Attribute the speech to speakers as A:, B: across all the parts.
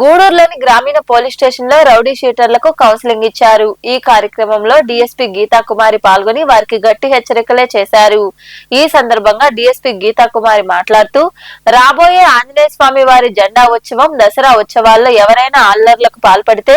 A: గూడూరులోని గ్రామీణ పోలీస్ స్టేషన్లో రౌడీ షీటర్లకు కౌన్సిలింగ్ ఇచ్చారు. ఈ కార్యక్రమంలో డీఎస్పీ గీతా కుమారి పాల్గొని వారికి గట్టి హెచ్చరికలే చేశారు. ఈ సందర్భంగా డీఎస్పీ గీతా కుమారి మాట్లాడుతూ రాబోయే ఆంజనేయ స్వామి వారి జెండా ఉత్సవం దసరా ఉత్సవాల్లో ఎవరైనా అల్లర్లకు పాల్పడితే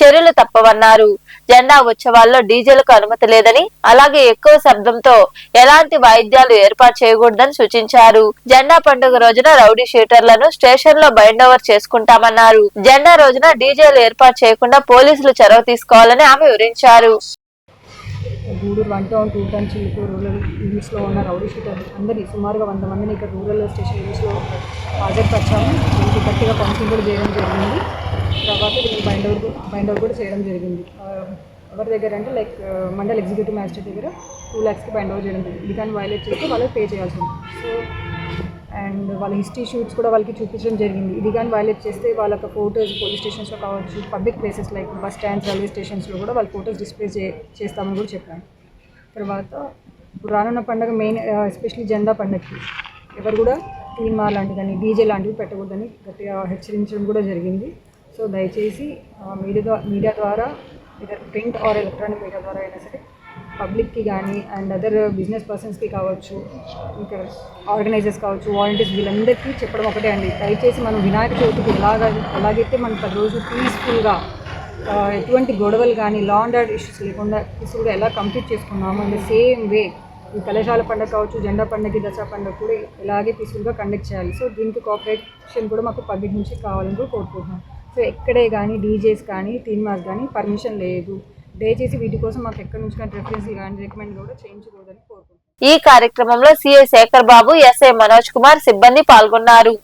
A: చర్యలు తప్పవన్నారు. జెండా ఉత్సవాల్లో డీజేలకు అనుమతి లేదని అలాగే ఎక్కువ శబ్దంతో ఎలాంటి వాయిద్యాలు ఏర్పాటు చేయకూడదని సూచించారు. జెండా పండుగ రోజున రౌడీ షీటర్లను స్టేషన్లో బైండ్ ఓవర్ చేసుకుంటామన్నారు. జెండా రోజున డీజేలు ఏర్పాటు చేయకుండా పోలీసులు చొరవ తీసుకోవాలని ఆమె వివరించారు.
B: Gudur one town two town Chilkur rural యూనిట్స్లో ఉన్న రౌడీ షీటర్ అందరినీ సుమారుగా వంద మందిని ఇక్కడ రూరల్ స్టేషన్ యూనిట్స్లో హాజరుపరిచాము. దీనికి గట్టిగా కౌన్సిలింగ్ కూడా చేయడం జరిగింది. తర్వాత దీన్ని బైండ్ అవుట్ బైండ్ అవుట్ కూడా చేయడం జరిగింది. ఎవరి దగ్గర అంటే లైక్ మండల్ ఎగ్జిక్యూటివ్ మ్యాజిస్ట్రేట్ దగ్గర టూ ల్యాక్స్కి బైండ్ అవుట్ చేయడం జరిగింది. ఇది కానీ వైలేట్ చేస్తే వాళ్ళకి పే చేయాల్సి ఉంది. సో అండ్ వాళ్ళ హిస్టరీ షూట్స్ కూడా వాళ్ళకి చూపించడం జరిగింది. ఇది కానీ వైలేట్ చేస్తే వాళ్ళకి ఫోటోస్ పోలీస్ స్టేషన్స్లో కావచ్చు public places like bus stands railway స్టేషన్స్లో కూడా వాళ్ళ ఫోటోస్ డిస్ప్లే చే చేస్తామని కూడా చెప్పాను తర్వాత ఇప్పుడు రానున్న పండుగ మెయిన్ ఎస్పెషల్లీ జెండా పండుగకి ఎవరు కూడా టీమా లాంటివి కానీ డీజే లాంటివి పెట్టకూడదని గట్టిగా హెచ్చరించడం కూడా జరిగింది. సో దయచేసి మీడియా మీడియా ద్వారా either print or electronic media ద్వారా అయినా సరే పబ్లిక్కి కానీ అండ్ అదర్ బిజినెస్ పర్సన్స్కి కావచ్చు ఇంకా ఆర్గనైజర్స్ కావచ్చు వాలంటీర్స్ వీళ్ళందరికీ చెప్పడం ఒకటే అండి. దయచేసి మనం వినాయక చవితికి ఎలాగ ఎలాగైతే మనం పది రోజులు పీస్ఫుల్గా ఎటువంటి గొడవలు కానీ లా అండ్ ఆర్డర్ ఇష్యూస్ లేకుండా పీస్ఫుల్గా ఎలా కంప్లీట్ చేసుకున్నాము అండ్ సేమ్ వే ఈ కళాశాల పండుగ కావచ్చు జెండా పండుగ దసరా పండుగ కూడా ఇలాగే పీస్ఫుల్గా కండక్ట్ చేయాలి. సో దీనికి కోఆపరేషన్ కూడా మాకు పబ్లిక్ నుంచి కావాలని కూడా కోరుకుంటున్నాం. సో ఎక్కడే కానీ డీజేస్ కానీ సినిమాస్ కానీ పర్మిషన్ లేదు. దయచేసి వీటి కోసం మాకు ఎక్కడి నుంచి కానీ రెఫరెన్స్ కానీ రికమెండ్ కూడా చేయించకూడదని కోరుకుంటున్నాను
A: ఈ కార్యక్రమంలో సిఐ శేఖర్ బాబు ఎస్ఐ మనోజ్ కుమార్ సిబ్బంది పాల్గొన్నారు.